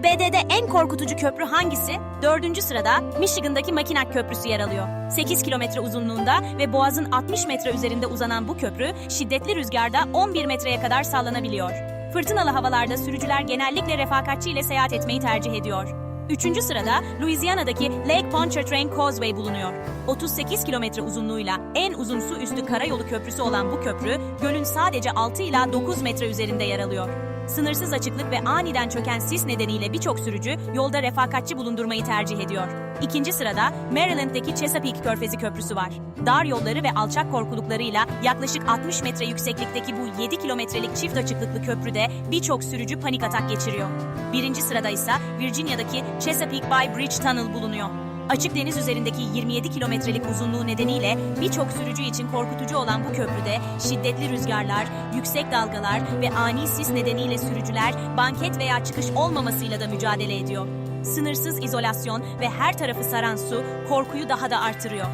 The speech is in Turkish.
ABD'de en korkutucu köprü hangisi? Dördüncü sırada Michigan'daki Mackinac Köprüsü yer alıyor. 8 kilometre uzunluğunda ve boğazın 60 metre üzerinde uzanan bu köprü şiddetli rüzgarda 11 metreye kadar sallanabiliyor. Fırtınalı havalarda sürücüler genellikle refakatçi ile seyahat etmeyi tercih ediyor. Üçüncü sırada Louisiana'daki Lake Pontchartrain Causeway bulunuyor. 38 kilometre uzunluğuyla en uzun su üstü karayolu köprüsü olan bu köprü, gölün sadece 6 ila 9 metre üzerinde yer alıyor. Sınırsız açıklık ve aniden çöken sis nedeniyle birçok sürücü yolda refakatçi bulundurmayı tercih ediyor. İkinci sırada Maryland'deki Chesapeake Körfezi Köprüsü var. Dar yolları ve alçak korkuluklarıyla yaklaşık 60 metre yükseklikteki bu 7 kilometrelik çift açıklıklı köprüde birçok sürücü panik atak geçiriyor. Birinci sırada ise Virginia'daki Chesapeake Bay Bridge Tunnel bulunuyor. Açık deniz üzerindeki 27 kilometrelik uzunluğu nedeniyle birçok sürücü için korkutucu olan bu köprüde şiddetli rüzgarlar, yüksek dalgalar ve ani sis nedeniyle sürücüler banket veya çıkış olmamasıyla da mücadele ediyor. Sınırsız izolasyon ve her tarafı saran su korkuyu daha da artırıyor.